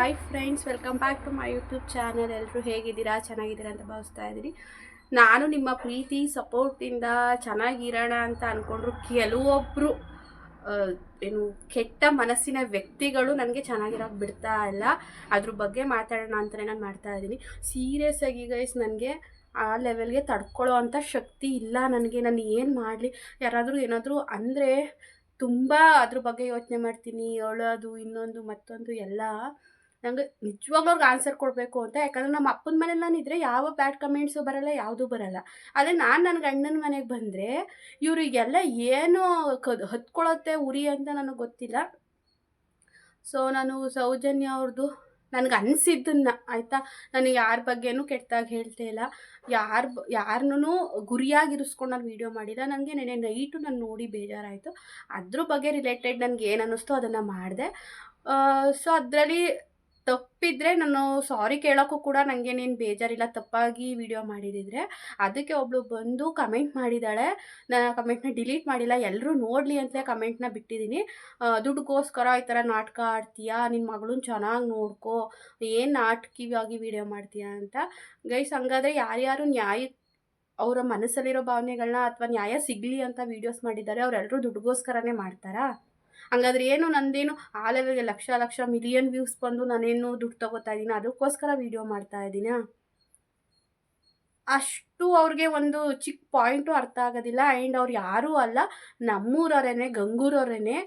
Hi friends welcome back to my YouTube channel ಎಲ್ಲರೂ ಹೇಗಿದ್ದೀರಾ? ಚೆನ್ನಾಗಿದ್ದೀರಾ ಅಂತ ಭಾವಿಸ್ತಾ ಇದ್ದೀನಿ. ನಾನು ನಿಮ್ಮ ಪ್ರೀತಿ ಸಪೋರ್ಟಿಂದ ಚೆನ್ನಾಗಿರೋಣ ಅಂತ ಅಂದ್ಕೊಂಡ್ರು ಕೆಲವೊಬ್ಬರು ಏನು ಕೆಟ್ಟ ಮನಸ್ಸಿನ ವ್ಯಕ್ತಿಗಳು ನನಗೆ ಚೆನ್ನಾಗಿರೋಕೆ ಬಿಡ್ತಾ ಇಲ್ಲ. ಅದ್ರ ಬಗ್ಗೆ ಮಾತಾಡೋಣ ಅಂತಲೇ ನಾನು ಮಾಡ್ತಾ ಇದ್ದೀನಿ. ಸೀರಿಯಸ್ ಆಗಿ ಗೈಸ್ ನನಗೆ ಆ ಲೆವೆಲ್ಗೆ ತಡ್ಕೊಳ್ಳೋ ಅಂಥ ಶಕ್ತಿ ಇಲ್ಲ ನನಗೆ. ನಾನು ಏನು ಮಾಡಲಿ? ಯಾರಾದರೂ ಏನಾದರೂ ಅಂದರೆ ತುಂಬ ಅದ್ರ ಬಗ್ಗೆ ಯೋಚನೆ ಮಾಡ್ತೀನಿ. ಅಳೋದು ಇನ್ನೊಂದು, ಮತ್ತೊಂದು, ಎಲ್ಲ. ನಂಗೆ ನಿಜವಾಗ್ಲೂ ಅವ್ರಿಗೆ ಆನ್ಸರ್ ಕೊಡಬೇಕು ಅಂತ. ಯಾಕಂದರೆ ನಮ್ಮ ಅಪ್ಪನ ಮನೇಲಿ ನಾನು ಇದ್ದರೆ ಯಾವ ಬ್ಯಾಡ್ ಕಮೆಂಟ್ಸು ಬರಲ್ಲ, ಯಾವುದೂ ಬರಲ್ಲ. ಆದರೆ ನಾನು ನನ್ನ ಗಂಡನ ಮನೆಗೆ ಬಂದರೆ ಇವರಿಗೆಲ್ಲ ಏನು ಕದ್ ಹತ್ಕೊಳ್ಳುತ್ತೆ ಉರಿ ಅಂತ ನನಗೆ ಗೊತ್ತಿಲ್ಲ. ಸೊ ನಾನು ಸೌಜನ್ಯ ಅವ್ರದ್ದು ನನಗೆ ಅನಿಸಿದ್ದನ್ನ, ಆಯಿತಾ? ನನಗೆ ಯಾರ ಬಗ್ಗೆನೂ ಕೆಟ್ಟದಾಗಿ ಹೇಳ್ತಾ ಇಲ್ಲ. ಯಾರ ಯಾರನ್ನೂ ಗುರಿಯಾಗಿರಿಸ್ಕೊಂಡು ನಾನು ವೀಡಿಯೋ ಮಾಡಿಲ್ಲ. ನನಗೆ ನೆನೆ ನೈಟು ನಾನು ನೋಡಿ ಬೇಜಾರಾಯಿತು. ಅದ್ರ ಬಗ್ಗೆ ರಿಲೇಟೆಡ್ ನನಗೆ ಏನು ಅನ್ನಿಸ್ತೋ ಅದನ್ನು ಮಾಡಿದೆ. ಸೊ ಅದರಲ್ಲಿ ತಪ್ಪಿದ್ರೆ ನಾನು ಸಾರಿ ಕೇಳೋಕ್ಕೂ ಕೂಡ ನನಗೆ ನೀನು ಬೇಜಾರಿಲ್ಲ, ತಪ್ಪಾಗಿ ವಿಡಿಯೋ ಮಾಡಿದಿದ್ರೆ. ಅದಕ್ಕೆ ಒಬ್ಬಳು ಬಂದು ಕಮೆಂಟ್ ಮಾಡಿದ್ದಾಳೆ ನಾನು ಆ ಕಮೆಂಟ್ನ ಡಿಲೀಟ್ ಮಾಡಿಲ್ಲ. ಎಲ್ಲರೂ ನೋಡಲಿ ಅಂತಲೇ ಕಮೆಂಟ್ನ ಬಿಟ್ಟಿದ್ದೀನಿ ದುಡ್ಡುಗೋಸ್ಕರ ಈ ಥರ ನಾಟಕ ಆಡ್ತೀಯಾ? ನಿನ್ನ ಮಗಳನ್ನ ಚೆನ್ನಾಗಿ ನೋಡ್ಕೋ. ಏನು ನಾಟಕೀಯವಾಗಿ ವಿಡಿಯೋ ಮಾಡ್ತೀಯಾ ಅಂತ. ಗೈಸ್, ಹಂಗಾದ್ರೆ ಯಾರ್ಯಾರು ನ್ಯಾಯ, ಅವರ ಮನಸ್ಸಲ್ಲಿರೋ ಭಾವನೆಗಳನ್ನ ಅಥವಾ ನ್ಯಾಯ ಸಿಗಲಿ ಅಂತ ವೀಡಿಯೋಸ್ ಮಾಡಿದ್ದಾರೆ ಅವರೆಲ್ಲರೂ ದುಡ್ಡುಗೋಸ್ಕರನೇ ಮಾಡ್ತಾರಾ? ಹಂಗಾದ್ರೆ ಏನು ನಂದೇನು ಆ ಲೆವೆಲ್ಗೆ ಲಕ್ಷ ಲಕ್ಷ ಮಿಲಿಯನ್ ವ್ಯೂಸ್ ಬಂದು ನಾನೇನು ದುಡ್ಡು ತಗೋತಾ ಇದ್ದೀನಿ, ಅದಕ್ಕೋಸ್ಕರ ವೀಡಿಯೋ ಮಾಡ್ತಾ ಇದ್ದೀನಾ? ಅಷ್ಟು ಅವ್ರಿಗೆ ಒಂದು ಚಿಕ್ಕ ಪಾಯಿಂಟು ಅರ್ಥ ಆಗೋದಿಲ್ಲ. ಆ್ಯಂಡ್ ಅವ್ರು ಯಾರೂ ಅಲ್ಲ, ನಮ್ಮೂರವರೇನೆ, ಗಂಗೂರವರೇನೆ,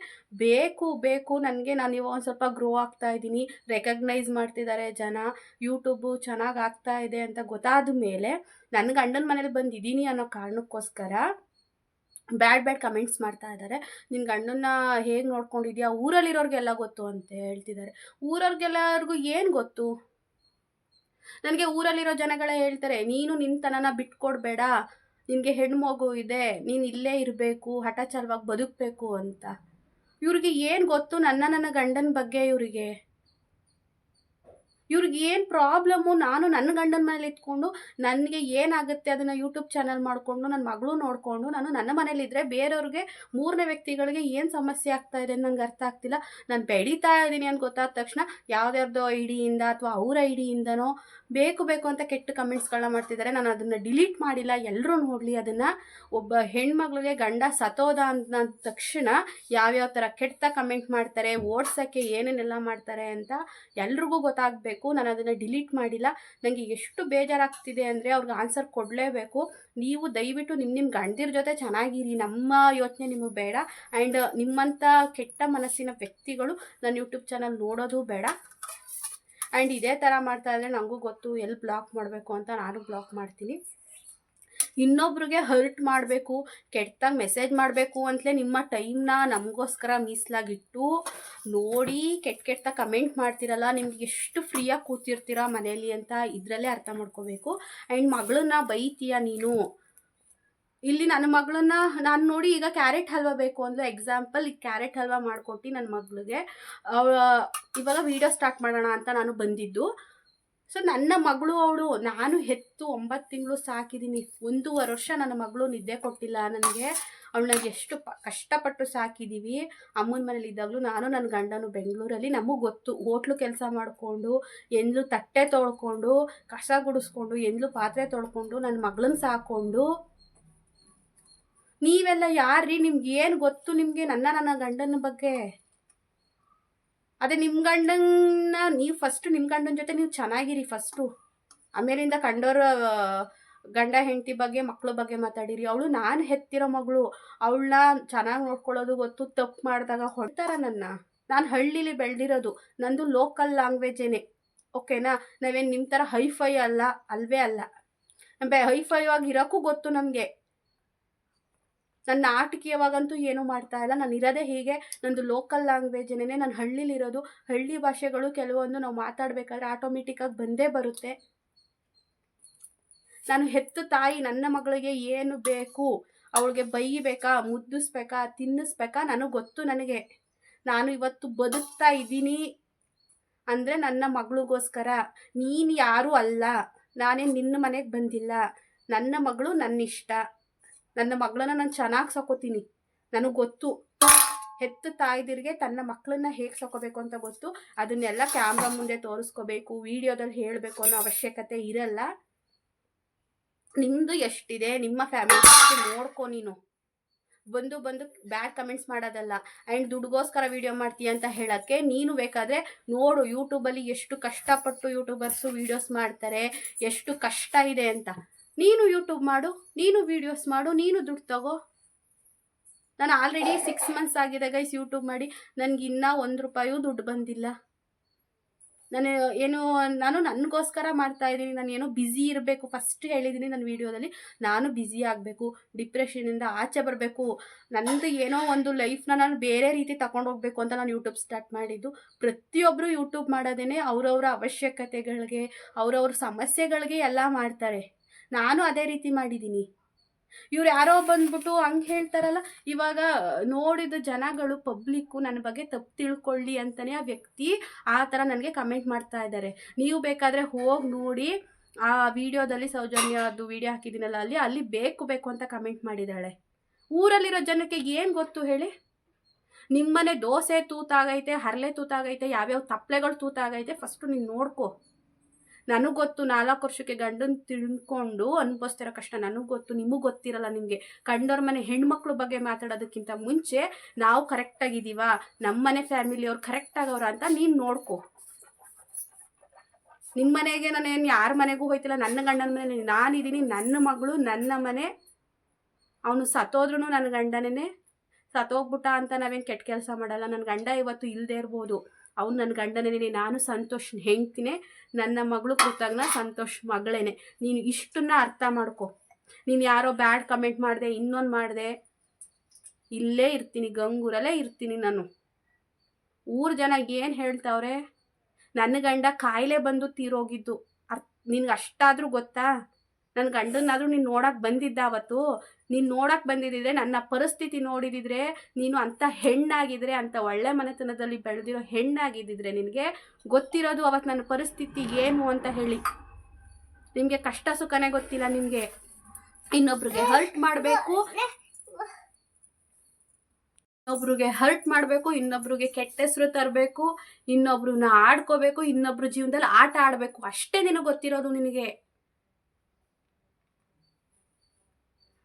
ಬೇಕು ಬೇಕು, ನನಗೆ ನಾನು ಇವಾಗ ಒಂದು ಸ್ವಲ್ಪ ಗ್ರೋ ಆಗ್ತಾ ಇದ್ದೀನಿ ರೆಕಗ್ನೈಸ್ ಮಾಡ್ತಿದ್ದಾರೆ ಜನ ಯೂಟ್ಯೂಬು ಚೆನ್ನಾಗಿ ಆಗ್ತಾ ಇದೆ ಅಂತ ಗೊತ್ತಾದ ಮೇಲೆ ನನ್ನ ಗಂಡನ ಮನೇಲಿ ಬಂದಿದ್ದೀನಿ ಅನ್ನೋ ಕಾರಣಕ್ಕೋಸ್ಕರ ಬ್ಯಾಡ್ ಬ್ಯಾಡ್ ಕಮೆಂಟ್ಸ್ ಮಾಡ್ತಾ ಇದ್ದಾರೆ. ನಿನ್ನ ಗಂಡನ್ನ ಹೇಗೆ ನೋಡ್ಕೊಂಡಿದ್ಯಾ? ಊರಲ್ಲಿರೋರಿಗೆಲ್ಲ ಗೊತ್ತು ಅಂತ ಹೇಳ್ತಿದ್ದಾರೆ. ಊರವ್ರಿಗೆಲ್ಲರಿಗೂ ಏನು ಗೊತ್ತು? ನನಗೆ ಊರಲ್ಲಿರೋ ಜನಗಳೇ ಹೇಳ್ತಾರೆ, ನೀನು ನಿನ್ನತನನ ಬಿಟ್ಕೊಡ್ಬೇಡ. ನಿನಗೆ ಹೆಣ್ಮಗು ಇದೆ. ನೀನು ಇಲ್ಲೇ ಇರಬೇಕು ಹಠ ಚಲವಾಗಿ ಬದುಕಬೇಕು ಅಂತ. ಇವ್ರಿಗೆ ಏನು ಗೊತ್ತು? ನನ್ನ ನನ್ನ ಗಂಡನ ಬಗ್ಗೆ ಇವರಿಗೆ. ಇವ್ರಿಗೆ ಏನು ಪ್ರಾಬ್ಲಮ್ಮು ನಾನು ನನ್ನ ಗಂಡನ ಮನೇಲಿ ಇಟ್ಕೊಂಡು ನನಗೆ ಏನಾಗುತ್ತೆ ಅದನ್ನು ಯೂಟ್ಯೂಬ್ ಚಾನಲ್ ಮಾಡಿಕೊಂಡು ನನ್ನ ಮಗಳು ನೋಡಿಕೊಂಡು, ನಾನು ನನ್ನ ಮನೇಲಿದ್ದರೆ ಬೇರೆಯವ್ರಿಗೆ ಮೂರನೇ ವ್ಯಕ್ತಿಗಳಿಗೆ ಏನು ಸಮಸ್ಯೆ ಆಗ್ತಾ ಇದೆ ಅಂತ ನಂಗೆ ಅರ್ಥ ಆಗ್ತಿಲ್ಲ. ನಾನು ಬೆಳೀತಾ ಇದ್ದೀನಿ ಅಂತ ಗೊತ್ತಾದ ತಕ್ಷಣ ಯಾವ್ದ್ಯಾವ್ದೋ ಐಡಿಯಿಂದ ಅಥವಾ ಅವ್ರ ಐಡಿಯಿಂದನೋ ಬೇಕು ಬೇಕು ಅಂತ ಕೆಟ್ಟ ಕಮೆಂಟ್ಸ್ಗಳನ್ನ ಮಾಡ್ತಿದ್ದಾರೆ ನಾನು ಅದನ್ನು ಡಿಲೀಟ್ ಮಾಡಿಲ್ಲ. ಎಲ್ಲರೂ ನೋಡಲಿ ಅದನ್ನು. ಒಬ್ಬ ಹೆಣ್ಮಗಳಿಗೆ ಗಂಡ ಸತೋದ ಅಂತ ತಕ್ಷಣ ಯಾವ್ಯಾವ ಥರ ಕೆಟ್ಟ ಕಮೆಂಟ್ ಮಾಡ್ತಾರೆ, ಓಡ್ಸೋಕ್ಕೆ ಏನೇನೆಲ್ಲ ಮಾಡ್ತಾರೆ ಅಂತ ಎಲ್ರಿಗೂ ಗೊತ್ತಾಗಬೇಕು. ನಾನು ಅದನ್ನು ಡಿಲೀಟ್ ಮಾಡಿಲ್ಲ ನನಗೆ ಎಷ್ಟು ಬೇಜಾರಾಗ್ತಿದೆ ಅಂದರೆ ಅವ್ರಿಗೆ ಆನ್ಸರ್ ಕೊಡಲೇಬೇಕು. ನೀವು ದಯವಿಟ್ಟು ನಿಮ್ಮ ನಿಮ್ಮ ಗಂಡರ ಜೊತೆ ಚೆನ್ನಾಗಿರಿ, ನಮ್ಮ ಯೋಚನೆ ನಿಮಗೆ ಬೇಡ. ಆ್ಯಂಡ್ ನಿಮ್ಮಂಥ ಕೆಟ್ಟ ಮನಸ್ಸಿನ ವ್ಯಕ್ತಿಗಳು ನನ್ನ ಯೂಟ್ಯೂಬ್ ಚಾನಲ್ ನೋಡೋದು ಬೇಡ. ಆ್ಯಂಡ್ ಇದೇ ಥರ ಮಾಡ್ತಾ ಇದ್ದರೆ ನನಗೂ ಗೊತ್ತು ಎಲ್ಲಿ ಬ್ಲಾಕ್ ಮಾಡಬೇಕು ಅಂತ ನಾನು ಬ್ಲಾಕ್ ಮಾಡ್ತೀನಿ. ಇನ್ನೊಬ್ರಿಗೆ ಹರ್ಟ್ ಮಾಡಬೇಕು, ಕೆಟ್ಟದಾಗ ಮೆಸೇಜ್ ಮಾಡಬೇಕು ಅಂತಲೇ ನಿಮ್ಮ ಟೈಮ್ನ ನಮಗೋಸ್ಕರ ಮೀಸಲಾಗಿಟ್ಟು ನೋಡಿ ಕೆಟ್ಟ ಕೆಟ್ಟ ಕಮೆಂಟ್ ಮಾಡ್ತಿರಲ್ಲ, ನಿಮ್ಗೆ ಎಷ್ಟು ಫ್ರೀಯಾಗಿ ಕೂತಿರ್ತೀರ ಮನೇಲಿ ಅಂತ ಇದರಲ್ಲೇ ಅರ್ಥ ಮಾಡ್ಕೋಬೇಕು. ಆ್ಯಂಡ್ ಮಗಳನ್ನ ಬೈತೀಯ ನೀನು? ಇಲ್ಲಿ ನನ್ನ ಮಗಳನ್ನ, ನಾನು ನೋಡಿ ಈಗ ಕ್ಯಾರೆಟ್ ಹಲ್ವಾ ಬೇಕು ಅಂದರೆ ಎಕ್ಸಾಂಪಲ್ ಈಗ ಕ್ಯಾರೆಟ್ ಹಲ್ವಾ ಮಾಡಿಕೊಟ್ಟು ನನ್ನ ಮಗಳಿಗೆ. ಇವಾಗ ವೀಡಿಯೋ ಸ್ಟಾರ್ಟ್ ಮಾಡೋಣ ಅಂತ ನಾನು ಬಂದಿದ್ದು. ಸೊ ನನ್ನ ಮಗಳು ಅವಳು, ನಾನು ಹೆತ್ತು ಒಂಬತ್ತು ತಿಂಗಳು ಸಾಕಿದ್ದೀನಿ. ಒಂದೂವರೆ ವರ್ಷ ನನ್ನ ಮಗಳು ನಿದ್ದೆ ಕೊಟ್ಟಿಲ್ಲ ನನಗೆ. ಅವಳನ್ನ ಎಷ್ಟು ಪ, ಕಷ್ಟಪಟ್ಟು ಸಾಕಿದ್ದೀವಿ ಅಮ್ಮನ ಮನೇಲಿ ಇದ್ದಾಗಲೂ ನಾನು ನನ್ನ ಗಂಡನು ಬೆಂಗಳೂರಲ್ಲಿ. ನಮಗೆ ಗೊತ್ತು, ಹೋಟ್ಲು ಕೆಲಸ ಮಾಡಿಕೊಂಡು, ಎಂದ್ಲು ತಟ್ಟೆ ತೊಳ್ಕೊಂಡು, ಕಸ ಗುಡಿಸ್ಕೊಂಡು, ಎಂದ್ಲು ಪಾತ್ರೆ ತೊಳ್ಕೊಂಡು, ನನ್ನ ಮಗಳನ್ನ ಸಾಕೊಂಡು. ನೀವೆಲ್ಲ ಯಾರ್ರಿ? ನಿಮ್ಗೆ ಏನು ಗೊತ್ತು ನಿಮಗೆ? ನನ್ನ ನನ್ನ ಗಂಡನ ಬಗ್ಗೆ. ಅದೇ ನಿಮ್ಮ ಗಂಡನ್ನ, ನೀವು ಫಸ್ಟು ನಿಮ್ಮ ಗಂಡನ ಜೊತೆ ನೀವು ಚೆನ್ನಾಗಿರಿ ಫಸ್ಟು ಆಮೇಲಿಂದ ಕಂಡೋರ ಗಂಡ ಹೆಂಡತಿ ಬಗ್ಗೆ ಮಕ್ಕಳ ಬಗ್ಗೆ ಮಾತಾಡಿರಿ. ಅವಳು ನಾನು ಹೆತ್ತಿರೋ ಮಗಳು. ಅವಳನ್ನ ಚೆನ್ನಾಗಿ ನೋಡ್ಕೊಳ್ಳೋದು ಗೊತ್ತು, ತಪ್ಪು ಮಾಡಿದಾಗ ಹೊಡ್ತಾರ ನನ್ನ. ನಾನು ಹಳ್ಳಿಲಿ ಬೆಳೆದಿರೋದು. ನಂದು ಲೋಕಲ್ ಲ್ಯಾಂಗ್ವೇಜೇನೆ ಓಕೆನಾ ನಾವೇನು ನಿಮ್ಮ ಥರ ಹೈಫೈ ಅಲ್ಲ, ಅಲ್ವೇ ಅಲ್ಲ. ಬೆ, ಹೈಫೈ ಆಗಿ ಇರೋಕ್ಕೂ ಗೊತ್ತು ನಮಗೆ. ನನ್ನ ನಾಟಕೀಯವಾಗಂತೂ ಏನೂ ಮಾಡ್ತಾ ಇಲ್ಲ. ನಾನು ಇರೋದೇ ಹೀಗೆ. ನಂದು ಲೋಕಲ್ ಲ್ಯಾಂಗ್ವೇಜೇನೆ ನಾನು ಹಳ್ಳಿಲಿರೋದು ಹಳ್ಳಿ ಭಾಷೆಗಳು ಕೆಲವೊಂದು ನಾವು ಮಾತಾಡಬೇಕಾದ್ರೆ ಆಟೋಮೆಟಿಕ್ಕಾಗಿ ಬಂದೇ ಬರುತ್ತೆ. ನಾನು ಹೆತ್ತು ತಾಯಿ ನನ್ನ ಮಗಳಿಗೆ ಏನು ಬೇಕು? ಅವಳಿಗೆ ಬೈಬೇಕಾ? ಮುದ್ದಿಸ್ಬೇಕಾ? ತಿನ್ನಿಸ್ಬೇಕಾ? ನನಗೆ ಗೊತ್ತು ನನಗೆ. ನಾನು ಇವತ್ತು ಬದುಕ್ತಾ ಇದ್ದೀನಿ ಅಂದರೆ ನನ್ನ ಮಗಳಿಗೋಸ್ಕರ. ನೀನು ಯಾರೂ ಅಲ್ಲ. ನಾನೇ ನಿನ್ನ ಮನೆಗೆ ಬಂದಿಲ್ಲ. ನನ್ನ ಮಗಳು ನನ್ನ ಇಷ್ಟ ನನ್ನ ಮಗಳನ್ನ ನಾನು ಚೆನ್ನಾಗಿ ಸಾಕೋತೀನಿ. ನನಗೆ ಗೊತ್ತು. ಹೆತ್ತ ತಾಯ್ದಿರಿಗೆ ತನ್ನ ಮಕ್ಕಳನ್ನ ಹೇಗೆ ಸಾಕೋಬೇಕು ಅಂತ ಗೊತ್ತು. ಅದನ್ನೆಲ್ಲ ಕ್ಯಾಮ್ರಾ ಮುಂದೆ ತೋರಿಸ್ಕೋಬೇಕು, ವಿಡಿಯೋದಲ್ಲಿ ಹೇಳಬೇಕು ಅನ್ನೋ ಅವಶ್ಯಕತೆ ಇರಲ್ಲ. ನಿಮ್ಮದು ಎಷ್ಟಿದೆ? ನಿಮ್ಮ ಫ್ಯಾಮಿಲಿ ನೋಡ್ಕೊ ನೀನು. ಬಂದು ಬಂದು ಬ್ಯಾಡ್ ಕಮೆಂಟ್ಸ್ ಮಾಡೋದಲ್ಲ. ಆ್ಯಂಡ್ ದುಡ್ಗೋಸ್ಕರ ವೀಡಿಯೋ ಮಾಡ್ತೀಯ ಅಂತ ಹೇಳೋಕ್ಕೆ ನೀನು ಬೇಕಾದರೆ ನೋಡು ಯೂಟ್ಯೂಬಲ್ಲಿ ಎಷ್ಟು ಕಷ್ಟಪಟ್ಟು ಯೂಟ್ಯೂಬರ್ಸು ವೀಡಿಯೋಸ್ ಮಾಡ್ತಾರೆ, ಎಷ್ಟು ಕಷ್ಟ ಇದೆ ಅಂತ. ನೀನು ಯೂಟ್ಯೂಬ್ ಮಾಡು, ನೀನು ವೀಡಿಯೋಸ್ ಮಾಡು, ನೀನು ದುಡ್ಡು ತಗೋ. ನಾನು ಆಲ್ರೆಡಿ ಸಿಕ್ಸ್ ಮಂತ್ಸ್ ಆಗಿದೆ ಗೈಸ್ ಯೂಟ್ಯೂಬ್ ಮಾಡಿ. ನನಗೆ ಇನ್ನೂ ಒಂದು ರೂಪಾಯೂ ದುಡ್ಡು ಬಂದಿಲ್ಲ. ನಾನು ಏನು, ನಾನು ನನಗೋಸ್ಕರ ಮಾಡ್ತಾ ಇದ್ದೀನಿ, ನಾನು ಏನೋ ಬ್ಯುಸಿ ಇರಬೇಕು. ಫಸ್ಟ್ ಹೇಳಿದ್ದೀನಿ ನನ್ನ ವೀಡಿಯೋದಲ್ಲಿ ನಾನು ಬ್ಯುಸಿ ಆಗಬೇಕು ಡಿಪ್ರೆಷನಿಂದ ಆಚೆ ಬರಬೇಕು. ನನ್ನದು ಏನೋ ಒಂದು ಲೈಫ್ನ ನಾನು ಬೇರೆ ರೀತಿ ತಗೊಂಡು ಹೋಗ್ಬೇಕು ಅಂತ ನಾನು ಯೂಟ್ಯೂಬ್ ಸ್ಟಾರ್ಟ್ ಮಾಡಿದ್ದು. ಪ್ರತಿಯೊಬ್ಬರು ಯೂಟ್ಯೂಬ್ ಮಾಡೋದೇ ಅವರವರ ಅವಶ್ಯಕತೆಗಳಿಗೆ, ಅವರವ್ರ ಸಮಸ್ಯೆಗಳಿಗೆ ಎಲ್ಲ ಮಾಡ್ತಾರೆ. ನಾನು ಅದೇ ರೀತಿ ಮಾಡಿದ್ದೀನಿ. ಇವ್ರು ಯಾರೋ ಬಂದ್ಬಿಟ್ಟು ಹಂಗೆ ಹೇಳ್ತಾರಲ್ಲ, ಇವಾಗ ನೋಡಿದ ಜನಗಳು, ಪಬ್ಲಿಕ್ಕು ನನ್ನ ಬಗ್ಗೆ ತಪ್ಪು ತಿಳ್ಕೊಳ್ಳಿ ಅಂತಲೇ ಆ ವ್ಯಕ್ತಿ ಆ ಥರ ನನಗೆ ಕಮೆಂಟ್ ಮಾಡ್ತಾ ಇದ್ದಾರೆ. ನೀವು ಬೇಕಾದರೆ ಹೋಗಿ ನೋಡಿ, ಆ ವಿಡಿಯೋದಲ್ಲಿ ಸೌಜನ್ಯ ಅದು ವಿಡಿಯೋ ಹಾಕಿದ್ದೀನಲ್ಲ, ಅಲ್ಲಿ ಅಲ್ಲಿ ಬೇಕು ಬೇಕು ಅಂತ ಕಮೆಂಟ್ ಮಾಡಿದ್ದಾಳೆ. ಊರಲ್ಲಿರೋ ಜನಕ್ಕೆ ಏನು ಗೊತ್ತು ಹೇಳಿ? ನಿಮ್ಮನೆ ದೋಸೆ ತೂತಾಗೈತೆ ಹರಳೆ ತೂತಾಗೈತೆ, ಯಾವ್ಯಾವ ತಪ್ಪಲೆಗಳು ತೂತಾಗೈತೆ ಫಸ್ಟು ನೀನು ನೋಡ್ಕೊ. ನನಗೆ ಗೊತ್ತು ನಾಲ್ಕು ವರ್ಷಕ್ಕೆ ಗಂಡನ ತಿಳ್ಕೊಂಡು ಅನುಭವಿಸ್ತಿರೋ ಕಷ್ಟ ನನಗೆ ಗೊತ್ತು, ನಿಮಗೆ ಗೊತ್ತಿರಲ್ಲ ನಿಮಗೆ. ಕಂಡವ್ರ ಮನೆ ಹೆಣ್ಮಕ್ಳ ಬಗ್ಗೆ ಮಾತಾಡೋದಕ್ಕಿಂತ ಮುಂಚೆ ನಾವು ಕರೆಕ್ಟಾಗಿದ್ದೀವ ನಮ್ಮ ಮನೆ ಫ್ಯಾಮಿಲಿಯವ್ರು ಕರೆಕ್ಟಾಗವ್ರ ಅಂತ ನೀನು ನೋಡ್ಕೊ. ನಿಮ್ಮ ಮನೆಗೆ ನಾನು ಏನು ಯಾರ ಮನೆಗೂ ಹೋಯ್ತಿಲ್ಲ, ನನ್ನ ಗಂಡನ ಮನೆ ನಾನಿದ್ದೀನಿ ನನ್ನ ಮಗಳು, ನನ್ನ ಮನೆ. ಅವನು ಸತ್ತೋದ್ರೂ ನನ್ನ ಗಂಡನೇ ಸತ್ತೋಗ್ಬಿಟ್ಟ ಅಂತ ನಾವೇನು ಕೆಟ್ಟ ಕೆಲಸ ಮಾಡಲ್ಲ. ನನ್ನ ಗಂಡ ಇವತ್ತು ಇಲ್ಲದೆ ಇರ್ಬೋದು. ಅವ್ನು ನನ್ನ ಗಂಡನೇ ನಾನು ಸಂತೋಷ್ ಹೆಂಗ್ತೀನಿ ನನ್ನ ಮಗಳು ಕೃತಜ್ಞ ಸಂತೋಷ್ ಮಗಳೇನೆ. ನೀನು ಇಷ್ಟನ್ನ ಅರ್ಥ ಮಾಡ್ಕೊ. ನೀನು ಯಾರೋ ಬ್ಯಾಡ್ ಕಮೆಂಟ್ ಮಾಡಿದೆ, ಇನ್ನೊಂದು ಮಾಡಿದೆ, ಇಲ್ಲೇ ಇರ್ತೀನಿ, ಗಂಗೂರಲ್ಲೇ ಇರ್ತೀನಿ ನಾನು. ಊರು ಜನ ಏನು ಹೇಳ್ತಾವ್ರೆ? ನನ್ನ ಗಂಡ ಕಾಯಿಲೆ ಬಂದು ತೀರೋಗಿದ್ದು. ಅರ್, ನಿನಗೆ ಅಷ್ಟಾದರೂ ಗೊತ್ತಾ? ನನ್ನ ಗಂಡನಾದರೂ ನೀನು ನೋಡೋಕೆ ಬಂದಿದ್ದ ಅವತ್ತು, ನೀನು ನೋಡೋಕೆ ಬಂದಿದ್ದಿದ್ರೆ ನನ್ನ ಪರಿಸ್ಥಿತಿ ನೋಡಿದಿದ್ರೆ, ನೀನು ಅಂಥ ಹೆಣ್ಣಾಗಿದ್ರೆ ಅಂಥ ಒಳ್ಳೆ ಮನೆತನದಲ್ಲಿ ಬೆಳೆದಿರೋ ಹೆಣ್ಣಾಗಿದ್ದಿದ್ರೆ ನಿನಗೆ ಗೊತ್ತಿರೋದು ಅವತ್ತು ನನ್ನ ಪರಿಸ್ಥಿತಿ ಏನು ಅಂತ ಹೇಳಿ. ನಿಮಗೆ ಕಷ್ಟ ಸುಖನೇ ಗೊತ್ತಿಲ್ಲ ನಿಮಗೆ. ಇನ್ನೊಬ್ರಿಗೆ ಹರ್ಟ್ ಮಾಡಬೇಕು. ಇನ್ನೊಬ್ರಿಗೆ ಹರ್ಟ್ ಮಾಡಬೇಕು, ಇನ್ನೊಬ್ರಿಗೆ ಕೆಟ್ಟ ಹೆಸರು ತರಬೇಕು ಇನ್ನೊಬ್ರನ್ನ ಆಡ್ಕೋಬೇಕು, ಇನ್ನೊಬ್ರ ಜೀವನದಲ್ಲಿ ಆಟ ಆಡಬೇಕು. ಅಷ್ಟೇ ನಿನಗೆ ಗೊತ್ತಿರೋದು ನಿನಗೆ.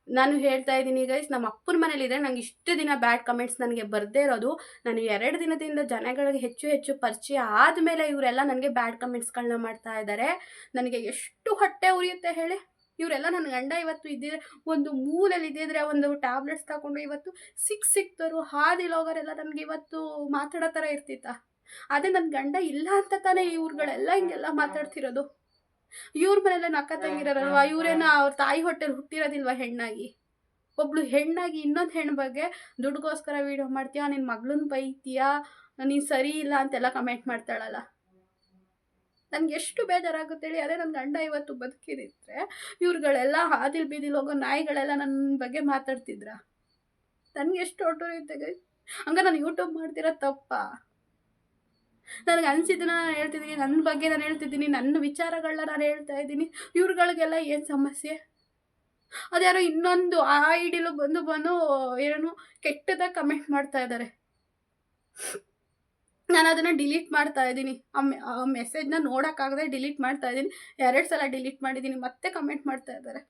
ನಾನು ಹೇಳ್ತಾ ಇದ್ದೀನಿ ಗೈಸ್ ನಮ್ಮ ಅಪ್ಪನ ಮನೇಲಿದೆ ನಂಗೆ ಇಷ್ಟು ದಿನ ಬ್ಯಾಡ್ ಕಮೆಂಟ್ಸ್ ನನಗೆ ಬರದೇ ಇರೋದು. ನಾನು ಎರಡು ದಿನದಿಂದ ಜನಗಳಿಗೆ ಹೆಚ್ಚು ಹೆಚ್ಚು ಪರಿಚಯ ಆದಮೇಲೆ ಇವರೆಲ್ಲ ನನಗೆ ಬ್ಯಾಡ್ ಕಮೆಂಟ್ಸ್ಗಳನ್ನ ಮಾಡ್ತಾ ಇದ್ದಾರೆ ನನಗೆ ಎಷ್ಟು ಹೊಟ್ಟೆ ಉರಿಯುತ್ತೆ ಹೇಳಿ? ಇವರೆಲ್ಲ ನನ್ನ ಗಂಡ ಇವತ್ತು ಇದ್ದಿದ್ರೆ, ಒಂದು ಮೂಲೆಯಲ್ಲಿ ಇದ್ದಿದ್ರೆ, ಒಂದು ಟ್ಯಾಬ್ಲೆಟ್ಸ್ ತಗೊಂಡು ಇವತ್ತು ಸಿಕ್ ಸಿಕ್ತರು ಹಾದಿಲೋಗರೆಲ್ಲ ನನಗೆ ಇವತ್ತು ಮಾತಾಡೋ ಥರ ಇರ್ತಿತ್ತ? ಅದೇ ನನ್ನ ಗಂಡ ಇಲ್ಲ ಅಂತ ತಾನೇ ಇವ್ರುಗಳೆಲ್ಲ ಹಿಂಗೆಲ್ಲ ಮಾತಾಡ್ತಿರೋದು. ಇವ್ರ ಮನೆಲ್ಲ ನಕ್ಕ ತಂಗಿರಲ್ವಾ ಇವರೇನ ಅವ್ರ ತಾಯಿ ಹೊಟ್ಟೆಲಿ ಹುಟ್ಟಿರೋದಿಲ್ವಾ ಹೆಣ್ಣಾಗಿ? ಒಬ್ಳು ಹೆಣ್ಣಾಗಿ ಇನ್ನೊಂದು ಹೆಣ್ಣು ಬಗ್ಗೆ ದುಡ್ಡುಗೋಸ್ಕರ ವೀಡಿಯೋ ಮಾಡ್ತೀಯಾ? ನಿನ್ನ ಮಗಳನ್ನ ಬೈತೀಯಾ? ನೀನು ಸರಿ ಇಲ್ಲ ಅಂತೆಲ್ಲ ಕಮೆಂಟ್ ಮಾಡ್ತಾಳಲ್ಲ. ನನಗೆ ಎಷ್ಟು ಬೇಜಾರಾಗುತ್ತೆ ಹೇಳಿ ಅದೇ ನನ್ನ ಗಂಡ ಇವತ್ತು ಬದುಕಿದ್ರೆ ಇವ್ರುಗಳೆಲ್ಲ ಹಾದಿಲ್ ಬೀದಿಲ್ ಹೋಗೋ ನಾಯಿಗಳೆಲ್ಲ ನನ್ನ ಬಗ್ಗೆ ಮಾತಾಡ್ತಿದ್ರ? ನನಗೆ ಎಷ್ಟು ಹೊಟ್ಟೆ ಹಂಗ ನಾನು ಯೂಟ್ಯೂಬ್ ಮಾಡ್ತಿರೋ ತಪ್ಪಾ? ನನಗೆ ಅನಿಸಿದ್ದು ನಾನು ಹೇಳ್ತಿದ್ದೀನಿ, ನನ್ನ ಬಗ್ಗೆ ನಾನು ಹೇಳ್ತಿದ್ದೀನಿ, ನನ್ನ ವಿಚಾರಗಳನ್ನ ನಾನು ಹೇಳ್ತಾ ಇದ್ದೀನಿ. ಇವ್ರುಗಳಿಗೆಲ್ಲ ಏನು ಸಮಸ್ಯೆ? ಅದ್ಯಾರೋ ಇನ್ನೊಂದು ಆ ಐಡಿಲು ಬಂದು ಬಂದು ಏನೋ ಕೆಟ್ಟದ ಕಮೆಂಟ್ ಮಾಡ್ತಾ ಇದ್ದಾರೆ. ನಾನು ಅದನ್ನು ಡಿಲೀಟ್ ಮಾಡ್ತಾ ಇದ್ದೀನಿ. ಆ ಮೆಸೇಜ್ನ ನೋಡೋಕ್ಕಾಗದೆ ಡಿಲೀಟ್ ಮಾಡ್ತಾ ಇದ್ದೀನಿ. ಎರಡು ಸಲ ಡಿಲೀಟ್ ಮಾಡಿದ್ದೀನಿ, ಮತ್ತೆ ಕಮೆಂಟ್ ಮಾಡ್ತಾ ಇದ್ದಾರೆ.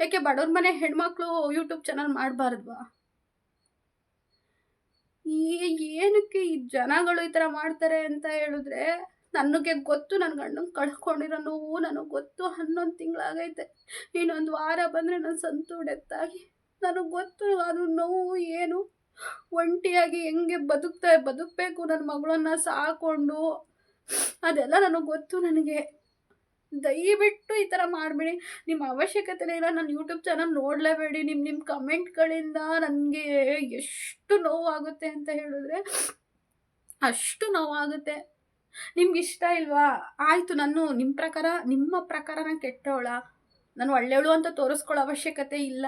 ಯಾಕೆ ಬಡವ್ರ ಮನೆ ಹೆಣ್ಮಕ್ಳು ಯೂಟ್ಯೂಬ್ ಚಾನಲ್ ಮಾಡಬಾರ್ದು ಏನಕ್ಕೆ ಈ ಜನಗಳು ಈ ಥರ ಮಾಡ್ತಾರೆ ಅಂತ ಹೇಳಿದ್ರೆ, ನನಗೆ ಗೊತ್ತು ನನ್ನ ಗಂಡನ ಕಳ್ಕೊಂಡಿರೋ ನೋವು ನನಗೆ ಗೊತ್ತು ಹನ್ನೊಂದು ತಿಂಗಳಾಗೈತೆ. ಇನ್ನೊಂದು ವಾರ ಬಂದರೆ ನಾನು ಸಂತು ಡೆತ್ತಾಗಿ. ನನಗೆ ಗೊತ್ತು ಅದು ನೋವು ಏನು. ಒಂಟಿಯಾಗಿ ಹೆಂಗೆ ಬದುಕ್ತಾ, ಬದುಕಬೇಕು ನನ್ನ ಮಗಳನ್ನ ಸಾಕೊಂಡು. ಅದೆಲ್ಲ ನನಗೆ ಗೊತ್ತು ನನಗೆ. ದಯವಿಟ್ಟು ಈ ಥರ ಮಾಡಬೇಡಿ. ನಿಮ್ಮ ಅವಶ್ಯಕತೆ ಇಲ್ಲ. ನನ್ನ ಯೂಟ್ಯೂಬ್ ಚಾನಲ್ ನೋಡಲೇಬೇಡಿ. ನಿಮ್ಮ ನಿಮ್ಮ ಕಮೆಂಟ್ಗಳಿಂದ ನನಗೆ ಎಷ್ಟು ನೋವಾಗುತ್ತೆ ಅಂತ ಹೇಳಿದ್ರೆ, ಅಷ್ಟು ನೋವಾಗುತ್ತೆ. ನಿಮ್ಗೆ ಇಷ್ಟ ಇಲ್ವಾ? ಆಯಿತು, ನಾನು ನಿಮ್ಮ ಪ್ರಕಾರ ನಿಮ್ಮ ಪ್ರಕಾರ ನಾನು ಕೆಟ್ಟವಳ ನಾನು ಒಳ್ಳೆಯವಳು ಅಂತ ತೋರಿಸ್ಕೊಳ್ಳೋ ಅವಶ್ಯಕತೆ ಇಲ್ಲ.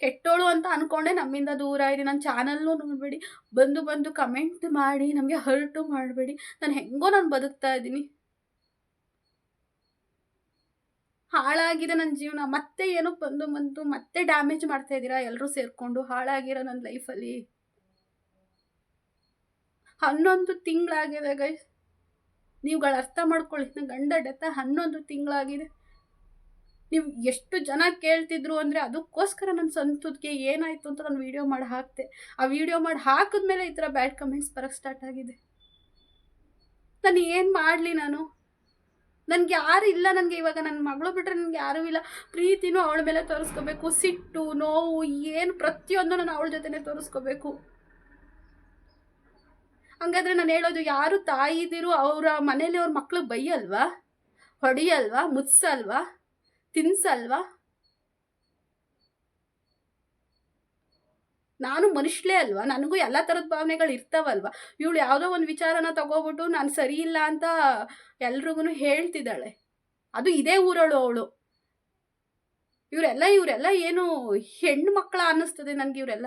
ಕೆಟ್ಟೋಳು ಅಂತ ಅಂದ್ಕೊಂಡೆ ನಮ್ಮಿಂದ ದೂರ ಇರಿ. ನನ್ನ ಚಾನಲ್ಲೂ ನೋಡಬೇಡಿ. ಬಂದು ಬಂದು ಕಮೆಂಟ್ ಮಾಡಿ. ನಮಗೆ ಹರ್ಟು ಮಾಡಬೇಡಿ. ನಾನು ಹೆಂಗೋ ನಾನು ಬದುಕ್ತಾ ಇದ್ದೀನಿ. ಹಾಳಾಗಿದೆ ನನ್ನ ಜೀವನ, ಮತ್ತೆ ಏನೋ ಬಂದು ಬಂತು ಮತ್ತೆ ಡ್ಯಾಮೇಜ್ ಮಾಡ್ತಾ ಇದ್ದೀರಾ ಎಲ್ಲರೂ ಸೇರಿಕೊಂಡು ಹಾಳಾಗಿರೋ ನನ್ನ ಲೈಫಲ್ಲಿ ಹನ್ನೊಂದು ತಿಂಗಳಾಗಿದೆ ಗೈಸ್ ನೀವುಗಳು ಅರ್ಥ ಮಾಡ್ಕೊಳ್ಳಿ ನನ್ನ ಗಂಡ ಡೆತ್ತ ಹನ್ನೊಂದು ತಿಂಗಳಾಗಿದೆ. ನೀವು ಎಷ್ಟು ಜನ ಕೇಳ್ತಿದ್ರು ಅಂದರೆ ಅದಕ್ಕೋಸ್ಕರ ನನ್ನ ಸ್ವಂತದ್ಗೆ ಏನಾಯಿತು ಅಂತ ನಾನು ವೀಡಿಯೋ ಮಾಡಿ ಹಾಕ್ತೆ. ಆ ವಿಡಿಯೋ ಮಾಡಿ ಹಾಕಿದ್ಮೇಲೆ ಈ ಥರ ಬ್ಯಾಡ್ ಕಮೆಂಟ್ಸ್ ಬರೋಕ್ಕೆ ಸ್ಟಾರ್ಟ್ ಆಗಿದೆ. ನಾನು ಏನು ಮಾಡಲಿ ನಾನು? ನನಗೆ ಯಾರು ಇಲ್ಲ ನನಗೆ ಇವಾಗ. ನನ್ನ ಮಗಳು ಬಿಟ್ಟರೆ ನನಗೆ ಯಾರೂ ಇಲ್ಲ. ಪ್ರೀತಿನೂ ಅವಳ ಮೇಲೆ ತೋರಿಸ್ಕೋಬೇಕು. ಸಿಟ್ಟು, ನೋವು, ಏನು ಪ್ರತಿಯೊಂದು ನಾನು ಅವಳ ಜೊತೆನೇ ತೋರಿಸ್ಕೋಬೇಕು. ಹಂಗಾದ್ರೆ ನಾನು ಹೇಳೋದು, ಯಾರು ತಾಯಿದಿರು ಅವರ ಮನೇಲಿ ಅವ್ರ ಮಕ್ಳಿಗೆ ಬೈಯಲ್ವಾ? ಹೊಡಿಯಲ್ವಾ? ಮುತ್ಸಲ್ವಾ? ತಿನ್ಸಲ್ವಾ? ನಾನು ಮನುಷ್ಯಲೇ ಅಲ್ವಾ? ನನಗೂ ಎಲ್ಲ ಥರದ ಭಾವನೆಗಳು ಇರ್ತಾವಲ್ವ? ಇವಳು ಯಾವುದೋ ಒಂದು ವಿಚಾರನ ತಗೋಬಿಟ್ಟು ನಾನು ಸರಿ ಇಲ್ಲ ಅಂತ ಎಲ್ರಿಗೂ ಹೇಳ್ತಿದ್ದಾಳೆ. ಅದು ಇದೇ ಊರಳು ಅವಳು. ಇವರೆಲ್ಲ ಇವರೆಲ್ಲ ಏನು ಹೆಣ್ಣು ಮಕ್ಕಳ ಅನ್ನಿಸ್ತದೆ ನನಗೆ ಇವರೆಲ್ಲ.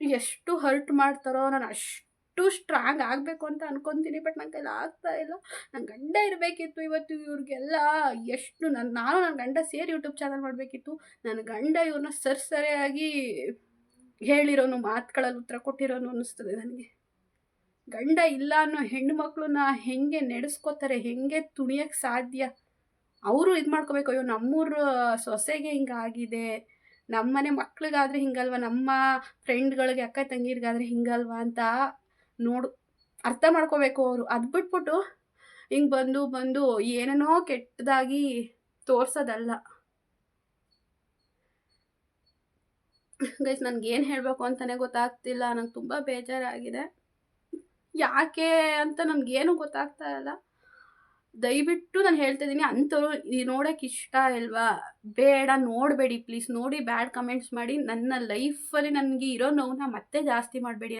ಎಷ್ಟು ಹರ್ಟ್ ಮಾಡ್ತಾರೋ, ನಾನು ಅಷ್ಟು ಸ್ಟ್ರಾಂಗ್ ಆಗಬೇಕು ಅಂತ ಅನ್ಕೊಂತೀನಿ ಬಟ್ ನನ್ನ ಕೈಲಿ ಆಗ್ತಾ ಇಲ್ಲ. ನನ್ನ ಗಂಡ ಇರಬೇಕಿತ್ತು ಇವತ್ತು ಇವ್ರಿಗೆಲ್ಲ ಎಷ್ಟು ನನ್ನ ನಾನು ನನ್ನ ಗಂಡ ಸೇರಿ ಯೂಟ್ಯೂಬ್ ಚಾನಲ್ ಮಾಡಬೇಕಿತ್ತು. ನನ್ನ ಗಂಡ ಇವ್ರನ್ನ ಸರ್ ಸರಿಯಾಗಿ ಹೇಳಿರೋನು, ಮಾತುಗಳಲ್ಲಿ ಉತ್ತರ ಕೊಟ್ಟಿರೋನು ಅನ್ನಿಸ್ತದೆ ನನಗೆ. ಗಂಡ ಇಲ್ಲ ಅನ್ನೋ ಹೆಣ್ಣು ಮಕ್ಕಳನ್ನ ಹೆಂಗೆ ನಡೆಸ್ಕೋತಾರೆ, ಹೆಂಗೆ ತುಣಿಯೋಕ್ಕೆ ಸಾಧ್ಯ? ಅವರು ಇದು ಮಾಡ್ಕೋಬೇಕು. ಅಯ್ಯೋ, ನಮ್ಮೂರ ಸೊಸೆಗೆ ಹಿಂಗಾಗಿದೆ. ನಮ್ಮನೆ ಮಕ್ಳಿಗಾದರೆ ಹಿಂಗಲ್ವ? ನಮ್ಮ ಫ್ರೆಂಡ್ಗಳಿಗೆ ಅಕ್ಕ ತಂಗಿರ್ಗಾದ್ರೆ ಹಿಂಗಲ್ವಾ ಅಂತ ನೋಡು, ಅರ್ಥ ಮಾಡ್ಕೋಬೇಕು ಅವರು. ಅದು ಬಿಟ್ಬಿಟ್ಟು ಹಿಂಗೆ ಬಂದು ಬಂದು ಏನೇನೋ ಕೆಟ್ಟದಾಗಿ ತೋರ್ಸೋದಲ್ಲ. ಗೈಸ್ ನನಗೆ ಏನು ಹೇಳಬೇಕು ಅಂತಲೇ ಗೊತ್ತಾಗ್ತಿಲ್ಲ. ನಂಗೆ ತುಂಬ ಬೇಜಾರಾಗಿದೆ. ಯಾಕೆ ಅಂತ ನನಗೇನು ಗೊತ್ತಾಗ್ತಾ ಇಲ್ಲ. ದಯವಿಟ್ಟು ನಾನು ಹೇಳ್ತಾ ಇದ್ದೀನಿ, ಅಂಥವ್ರು ನೋಡೋಕೆ ಇಷ್ಟ ಇಲ್ವಾ? ಬೇಡ, ನೋಡಬೇಡಿ ಪ್ಲೀಸ್ ನೋಡಿ ಬ್ಯಾಡ್ ಕಮೆಂಟ್ಸ್ ಮಾಡಿ. ನನ್ನ ಲೈಫಲ್ಲಿ ನನಗೆ ಇರೋ ನೋವನ್ನ ಮತ್ತೆ ಜಾಸ್ತಿ ಮಾಡಬೇಡಿ.